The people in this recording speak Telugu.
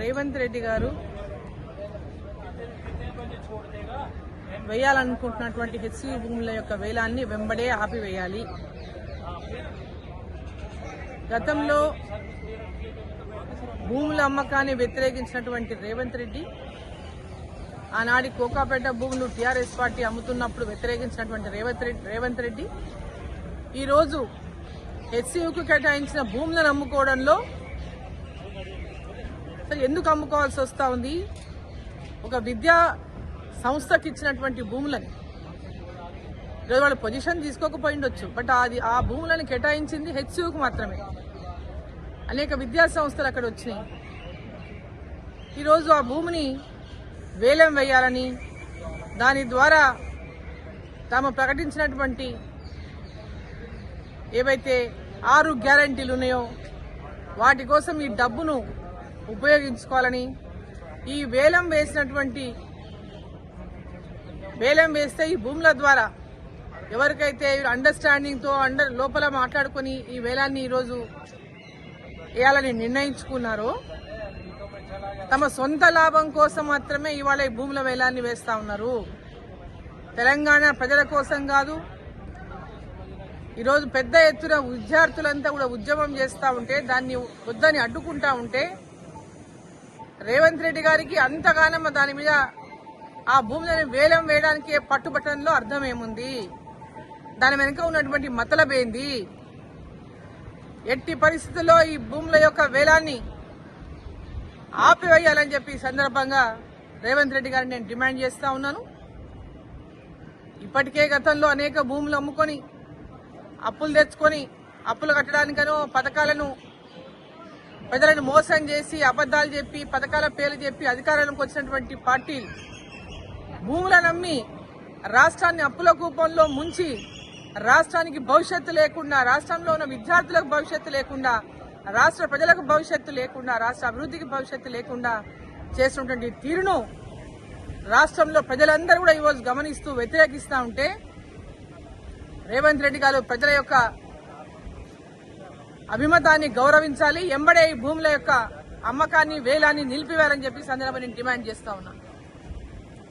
రేవంత్ రెడ్డి గారు వేయాలనుకుంటున్నటువంటి హెచ్సి భూముల యొక్క వేలాన్ని వెంబడే ఆపివేయాలి. గతంలో భూముల అమ్మకాన్ని వ్యతిరేకించినటువంటి రేవంత్ రెడ్డి ఆనాడి కోకాపేట భూములు టీఆర్ఎస్ పార్టీ అమ్ముతున్నప్పుడు వ్యతిరేకించినటువంటి రేవంత్ రెడ్డి రేవంత్ రెడ్డి ఈరోజు హెచ్సియుకు కేటాయించిన భూములను అమ్ముకోవడంలో అసలు ఎందుకు అమ్ముకోవాల్సి వస్తూ ఉంది? ఒక విద్యా సంస్థకి ఇచ్చినటువంటి భూములని. ఈరోజు వాళ్ళు పొజిషన్ తీసుకోకపోయిండొచ్చు బట్ అది ఆ భూములను కేటాయించింది హెచ్సియుకు మాత్రమే. అనేక విద్యా సంస్థలు అక్కడ వచ్చినాయి. ఈరోజు ఆ భూమిని వేలం వేయాలని దాని ద్వారా తాము ప్రకటించినటువంటి ఏవైతే ఆరు గ్యారంటీలు ఉన్నాయో వాటి కోసం ఈ డబ్బును ఉపయోగించుకోవాలని ఈ వేలం వేసినటువంటి వేలం వేస్తే ఈ భూముల ద్వారా ఎవరికైతే అండర్స్టాండింగ్తో అండర్ లోపల మాట్లాడుకొని ఈ వేలాన్ని ఈరోజు వేయాలని నిర్ణయించుకున్నారో తమ సొంత లాభం కోసం మాత్రమే ఇవాళ ఈ భూముల వేలాన్ని వేస్తా ఉన్నారు. తెలంగాణ ప్రజల కోసం కాదు ఈరోజు పెద్ద ఎత్తున విద్యార్థులంతా కూడా ఉద్యమం చేస్తూ ఉంటే దాన్ని వద్దని అడ్డుకుంటా ఉంటే రేవంత్ రెడ్డి గారికి అంతగానమ్మ దాని మీద ఆ భూములను వేలం వేయడానికి పట్టుబట్టడంలో అర్థం ఏముంది దాని వెనుక ఉన్నటువంటి మతలబేంది ఎట్టి పరిస్థితుల్లో ఈ భూముల యొక్క వేలాన్ని ఆపివేయాలని చెప్పి సందర్భంగా రేవంత్ రెడ్డి గారిని నేను డిమాండ్ చేస్తా ఉన్నాను. ఇప్పటికే గతంలో అనేక భూములు అమ్ముకొని అప్పులు తెచ్చుకొని అప్పులు కట్టడానికనో పథకాలను ప్రజలను మోసం చేసి అబద్దాలు చెప్పి పథకాల పేర్లు చెప్పి అధికారంలోకి వచ్చినటువంటి పార్టీలు భూములను నమ్మి రాష్ట్రాన్ని అప్పుల కూపంలో ముంచి రాష్ట్రానికి భవిష్యత్తు లేకుండా రాష్ట్రంలో ఉన్న విద్యార్థులకు భవిష్యత్తు లేకుండా రాష్ట్ర ప్రజలకు భవిష్యత్తు లేకుండా రాష్ట్ర అభివృద్ధికి భవిష్యత్తు లేకుండా చేసినటువంటి తీరును రాష్ట్రంలో ప్రజలందరూ కూడా ఈరోజు గమనిస్తూ వ్యతిరేకిస్తూ ఉంటే రేవంత్ రెడ్డి గారు ప్రజల యొక్క అభిమతాన్ని గౌరవించాలి. ఎంబడే ఈ భూముల యొక్క అమ్మకాన్ని వేలాన్ని నిలిపివేయాలని చెప్పి ఈ సందర్భంగా నేను డిమాండ్ చేస్తా ఉన్నా.